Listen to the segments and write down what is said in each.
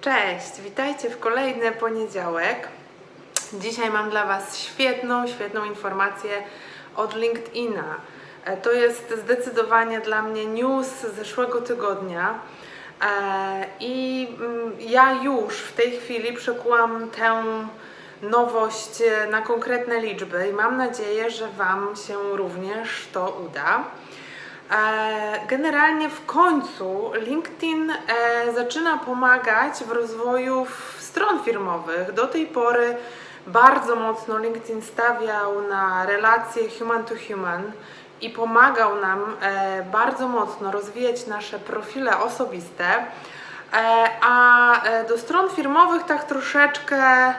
Cześć, witajcie w kolejny poniedziałek. Dzisiaj mam dla Was świetną, świetną informację od LinkedIna. E, To jest zdecydowanie dla mnie news z zeszłego tygodnia. E, I mm, ja już w tej chwili przekułam tę nowość e, na konkretne liczby i mam nadzieję, że Wam się również to uda. E, Generalnie w końcu LinkedIn e, zaczyna pomagać w rozwoju stron firmowych. Do tej pory bardzo mocno LinkedIn stawiał na relacje human to human i pomagał nam e, bardzo mocno rozwijać nasze profile osobiste. A do stron firmowych tak troszeczkę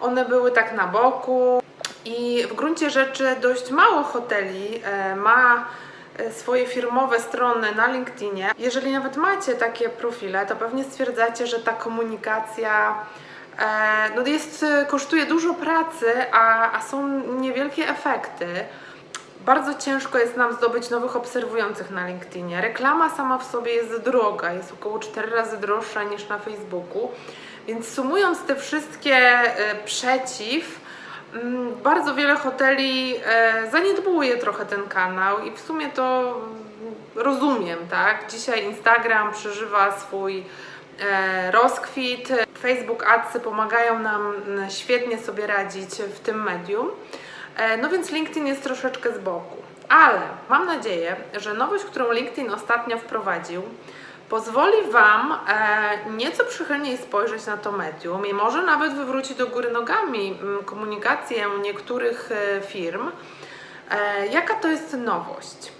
one były tak na boku i w gruncie rzeczy dość mało hoteli ma swoje firmowe strony na LinkedInie. Jeżeli nawet macie takie profile, to pewnie stwierdzacie, że ta komunikacja e, no jest, e, kosztuje dużo pracy, a, a są niewielkie efekty. Bardzo ciężko jest nam zdobyć nowych obserwujących na LinkedInie. Reklama sama w sobie jest droga, jest około 4 razy droższa niż na Facebooku. Więc sumując te wszystkie e, przeciw, bardzo wiele hoteli e, zaniedbuje trochę ten kanał i w sumie to mm, rozumiem, tak? Dzisiaj Instagram przeżywa swój e, rozkwit. Facebook Adsy pomagają nam mm, świetnie sobie radzić w tym medium. E, No więc LinkedIn jest troszeczkę z boku. Ale mam nadzieję, że nowość, którą LinkedIn ostatnio wprowadził, pozwoli Wam e, nieco przychylniej spojrzeć na to medium i może nawet wywrócić do góry nogami mm, komunikację niektórych e, firm. E, Jaka to jest nowość?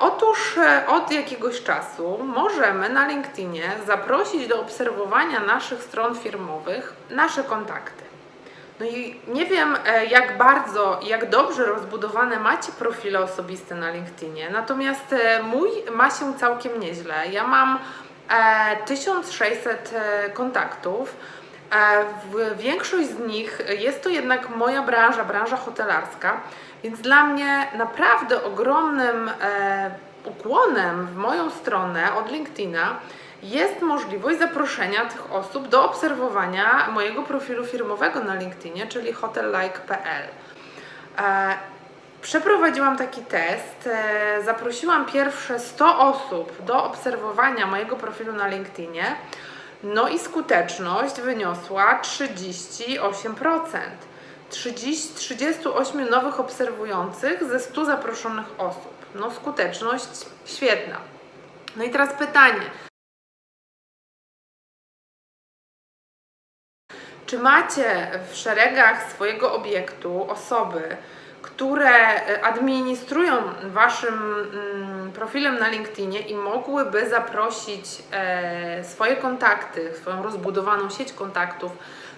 Otóż od jakiegoś czasu możemy na LinkedInie zaprosić do obserwowania naszych stron firmowych nasze kontakty. No i nie wiem, e, jak bardzo, jak dobrze rozbudowane macie profile osobiste na LinkedInie, natomiast e, mój ma się całkiem nieźle. Ja mam e, 1600 e, kontaktów. Większość z nich jest to jednak moja branża, branża hotelarska, więc dla mnie naprawdę ogromnym ukłonem w moją stronę od LinkedIna jest możliwość zaproszenia tych osób do obserwowania mojego profilu firmowego na LinkedInie, czyli hotellike.pl. E, Przeprowadziłam taki test, e, zaprosiłam pierwsze 100 osób do obserwowania mojego profilu na LinkedInie, no i skuteczność wyniosła 38%. 30, 38 nowych obserwujących ze 100 zaproszonych osób. No skuteczność świetna. No i teraz pytanie. Czy macie w szeregach swojego obiektu osoby, które e, administrują waszym mm, profilem na LinkedInie i mogłyby zaprosić e, swoje kontakty, swoją rozbudowaną sieć kontaktów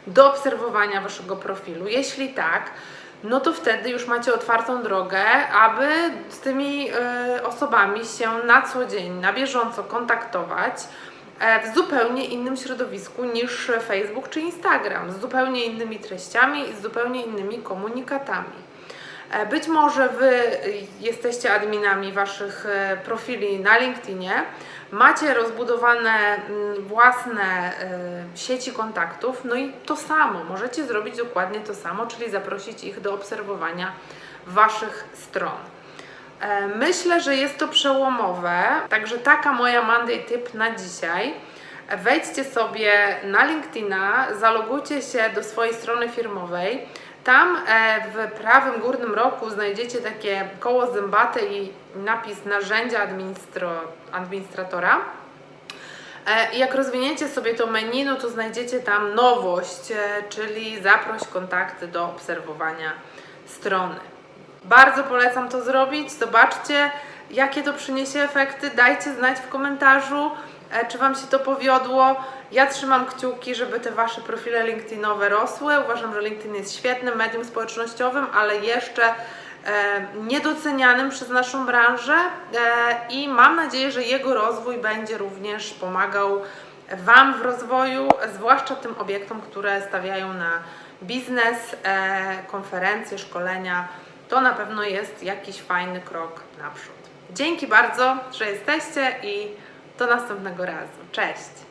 do obserwowania waszego profilu? Jeśli tak, no to wtedy już macie otwartą drogę, aby z tymi e, osobami się na co dzień, na bieżąco kontaktować w zupełnie innym środowisku niż Facebook czy Instagram, z zupełnie innymi treściami i z zupełnie innymi komunikatami. E, Być może Wy y, jesteście adminami Waszych e, profili na LinkedInie, macie rozbudowane mm, własne e, sieci kontaktów, no i to samo, możecie zrobić dokładnie to samo, czyli zaprosić ich do obserwowania Waszych stron. E, Myślę, że jest to przełomowe, także taka moja Monday tip na dzisiaj. Wejdźcie sobie na LinkedIna, zalogujcie się do swojej strony firmowej. Tam e, w prawym górnym rogu znajdziecie takie koło zębate i napis narzędzia administratora. E, jak rozwiniecie sobie to menu, no to znajdziecie tam nowość, czyli zaproś kontakty do obserwowania strony. Bardzo polecam to zrobić. Zobaczcie, jakie to przyniesie efekty. Dajcie znać w komentarzu, e, czy Wam się to powiodło. Ja trzymam kciuki, żeby te Wasze profile LinkedInowe rosły. Uważam, że LinkedIn jest świetnym medium społecznościowym, ale jeszcze e, niedocenianym przez naszą branżę e, i mam nadzieję, że jego rozwój będzie również pomagał Wam w rozwoju, zwłaszcza tym obiektom, które stawiają na biznes, konferencje, szkolenia. To na pewno jest jakiś fajny krok naprzód. Dzięki bardzo, że jesteście i do następnego razu. Cześć!